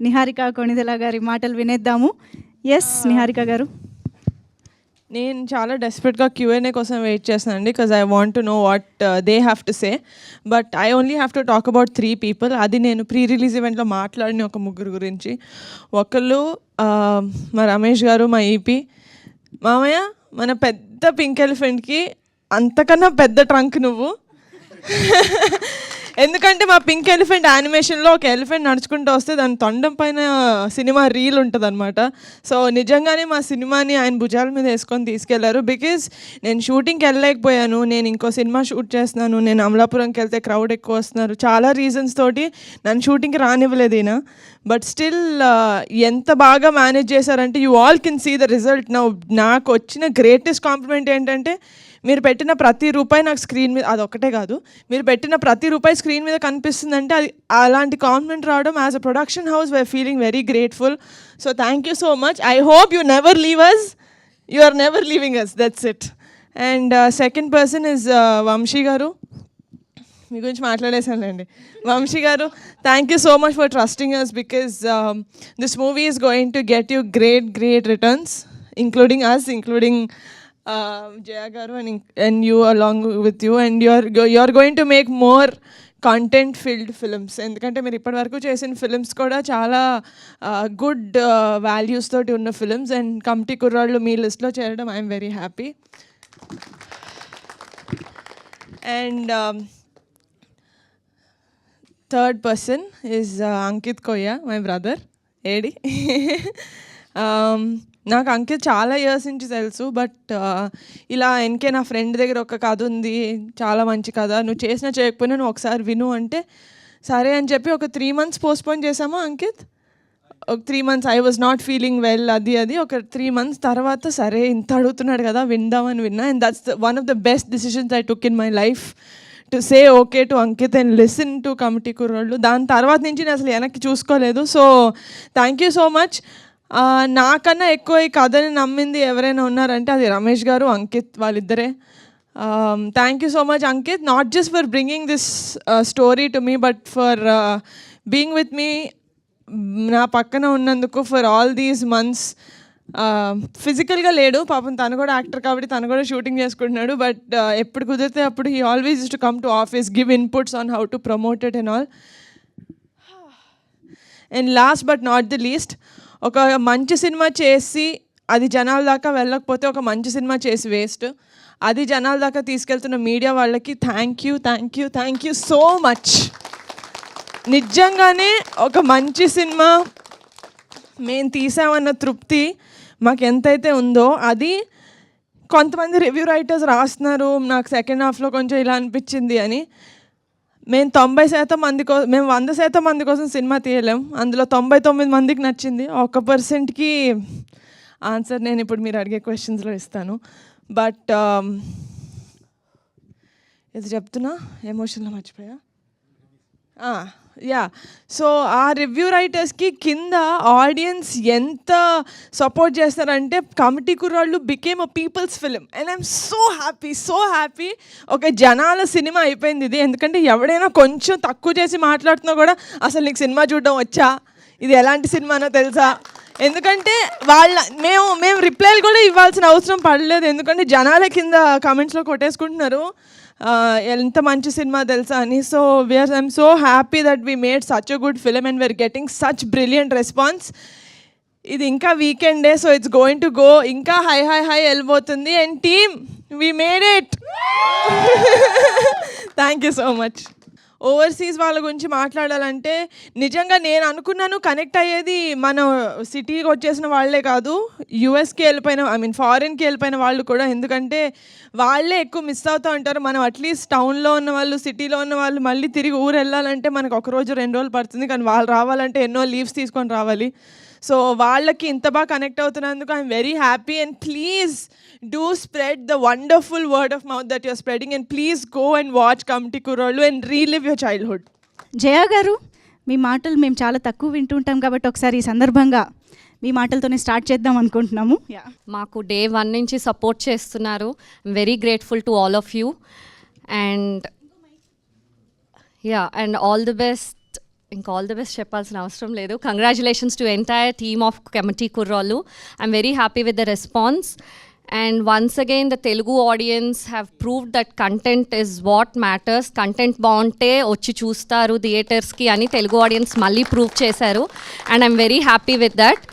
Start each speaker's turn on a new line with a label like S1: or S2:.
S1: నిహారిక కొణిదెల గారి మాటలు వినేద్దాము. ఎస్ నిహారిక గారు.
S2: నేను చాలా డెస్పరెట్గా క్యూఎన్ఏ కోసం వెయిట్ చేస్తాను అండి because I want to know what they have to say but I only have to talk about three people అది నేను ప్రీ రిలీజ్ ఈవెంట్లో మాట్లాడిన ఒక ముగ్గురు గురించి. ఒకళ్ళు మా రమేష్ గారు మా ఈపీ మామయ్య మన పెద్ద పింక్ ఎలిఫెంట్కి అంతకన్నా పెద్ద ట్రంక్ నువ్వు. ఎందుకంటే మా పింక్ ఎలిఫెంట్ యానిమేషన్లో ఒక ఎలిఫెంట్ నడుచుకుంటూ వస్తే దాని తొండం పైన సినిమా రీల్ ఉంటుంది అనమాట సో నిజంగానే మా సినిమాని ఆయన భుజాల మీద వేసుకొని తీసుకెళ్ళారు. బికాజ్ నేను షూటింగ్కి వెళ్ళలేకపోయాను. నేను ఇంకో సినిమా షూట్ చేస్తున్నాను. నేను అమలాపురంకి వెళ్తే క్రౌడ్ ఎక్కువ వస్తున్నారు. చాలా రీజన్స్ తోటి నన్ను షూటింగ్కి రానివ్వలేదు ఈయన. బట్ స్టిల్ ఎంత బాగా మేనేజ్ చేశారంటే you all can see the result నా నాకు వచ్చిన గ్రేటెస్ట్ కాంప్లిమెంట్ ఏంటంటే మీరు పెట్టిన ప్రతి రూపాయి నాకు స్క్రీన్ మీద అది ఒకటే కాదు మీరు పెట్టిన ప్రతి రూపాయి స్క్రీన్ మీద కనిపిస్తుందంటే అది అలాంటి కాన్ఫిడెంట్ రావడం as a production house why feeling very grateful so thank you so much I hope you never leave us you are never leaving us that's it and second person is Vamshi garu మీ గురించి మాట్లాడేశానండి Vamshi garu thank you so much for trusting us because this movie is going to get you great great returns including us including Jaya garu and and you along with you and you're you're going to to make more content field films ఎందుకంటే మీరు ఇప్పటివరకు చేసిన films కూడా చాలా good values తోటి ఉన్న films and committee కుర్రాళ్ళు మీ లిస్ట్లో చేరడం I'm very happy and third person is Ankit Koyya my brother AD నాకు అంకిత్ చాలా ఇయర్స్ నుంచి తెలుసు బట్ uh, ఇలా ఎన్కే నా ఫ్రెండ్ దగ్గర ఒక కథ ఉంది చాలా మంచి కథ. నువ్వు చేసినా చేయకపోయినా నువ్వు ఒకసారి విను అంటే సరే అని చెప్పి ఒక త్రీ మంత్స్ పోస్ట్పోన్ చేసామా అంకిత్? ఒక three months I was not feeling well అది అది. ఒక త్రీ మంత్స్ తర్వాత సరే ఇంత అడుగుతున్నాడు కదా విందామని విన్నా. And that's one of the best decisions I took in my life to say okay to Ankit and listen to committee Kurrollu. దాని తర్వాత నుంచి నేను అసలు వెనక్కి చూసుకోలేదు. So thank you so much నాకన్నా ఎక్కువ ఈ కథని నమ్మింది ఎవరైనా ఉన్నారంటే అది రమేష్ గారు అంకిత్ వాళ్ళిద్దరే. Thank you so much Ankit. Not just for bringing this story to me but for being with me నా పక్కన ఉన్నందుకు ఫర్ ఆల్ దీస్ మంత్స్ ఫిజికల్గా లేడు పాపం తను కూడా యాక్టర్ కాబట్టి తను కూడా షూటింగ్ చేసుకుంటున్నాడు బట్ uh, ఎప్పుడు కుదిరితే అప్పుడు he always to come to office give inputs on how to promote it and all and last but not the least ఒక మంచి సినిమా చేసి అది జనాల దాకా వెళ్ళకపోతే ఒక మంచి సినిమా చేసి వేస్ట్. అది జనాల దాకా తీసుకెళ్తున్న మీడియా వాళ్ళకి thank you thank you thank you so much నిజంగానే ఒక మంచి సినిమా మేము తీసామన్న తృప్తి మాకు ఎంతైతే ఉందో అది కొంతమంది రివ్యూ రైటర్స్ రాస్తున్నారు నాకు సెకండ్ హాఫ్లో కొంచెం ఇలా అనిపించింది అని. మేము తొంభై శాతం మంది కో మేము వంద శాతం మంది కోసం సినిమా తీయలేం. అందులో తొంభై తొమ్మిది మందికి నచ్చింది. ఒక పర్సెంట్కి ఆన్సర్ నేను ఇప్పుడు మీరు అడిగే క్వశ్చన్స్లో ఇస్తాను. బట్ ఇది చెప్తున్నా? ఎమోషన్లో మర్చిపోయా? యా. సో ఆ రివ్యూ రైటర్స్కి కింద ఆడియన్స్ ఎంత సపోర్ట్ చేస్తారంటే committee Kurrallu became a people's film and I'm so happy so happy ఒక జనాల సినిమా అయిపోయింది ఇది. ఎందుకంటే ఎవడైనా కొంచెం తక్కువ చేసి మాట్లాడుతున్నా కూడా అసలు నీకు సినిమా చూడడం వచ్చా? ఇది ఎలాంటి సినిమానో తెలుసా? ఎందుకంటే వాళ్ళ మేము మేము రిప్లైలు కూడా ఇవ్వాల్సిన అవసరం పడలేదు. ఎందుకంటే జనాల కింద కామెంట్స్లో కొట్టేసుకుంటున్నారు. ఎంత మంచి సినిమా తెలుసా అని. So we're I'm so happy that we made such a good film and we're getting such brilliant response ఇది ఇంకా వీకెండే so it's going to go ఇంకా హై హై హై వెళ్ళిపోతుంది. And team we made it thank you so much overseas వాళ్ళ గురించి మాట్లాడాలంటే నిజంగా నేను అనుకున్నాను కనెక్ట్ అయ్యేది మన సిటీకి వచ్చేసిన వాళ్ళే కాదు యూఎస్కి వెళ్ళిపోయిన ఐ మీన్ ఫారిన్కి వెళ్ళిపోయిన వాళ్ళు కూడా. ఎందుకంటే వాళ్ళే ఎక్కువ మిస్ అవుతూ ఉంటారు. మనం అట్లీస్ట్ టౌన్లో ఉన్న వాళ్ళు సిటీలో ఉన్న వాళ్ళు మళ్ళీ తిరిగి ఊరు వెళ్ళాలంటే మనకు ఒక రోజు రెండు రోజులు పడుతుంది. కానీ వాళ్ళు రావాలంటే ఎన్నో లీవ్స్ తీసుకొని రావాలి. సో వాళ్ళకి ఇంత బాగా connect అవుతున్నందుకు I'm very happy and please do spread the wonderful word of mouth that you're spreading and please go and watch committee Kurollu and relive your childhood
S1: Jaya garu మీ మాటలు మేము చాలా తక్కువ వింటుంటాం కాబట్టి ఒకసారి ఈ సందర్భంగా మీ మాటలతోనే స్టార్ట్ చేద్దాం అనుకుంటున్నాము. యా
S3: మాకు డే వన్ నుంచి సపోర్ట్ చేస్తున్నారు. Very grateful to all of you and yeah and all the best ఇంకా ఆల్ ద బెస్ట్ చెప్పాల్సిన అవసరం లేదు. Congratulations to entire team of committee Kurrallu I'm very happy with the response and once again the Telugu audience have proved that content is what matters content బాగుంటే వచ్చి చూస్తారు థియేటర్స్కి అని Telugu audience మళ్ళీ prove చేశారు. And I'm very happy with that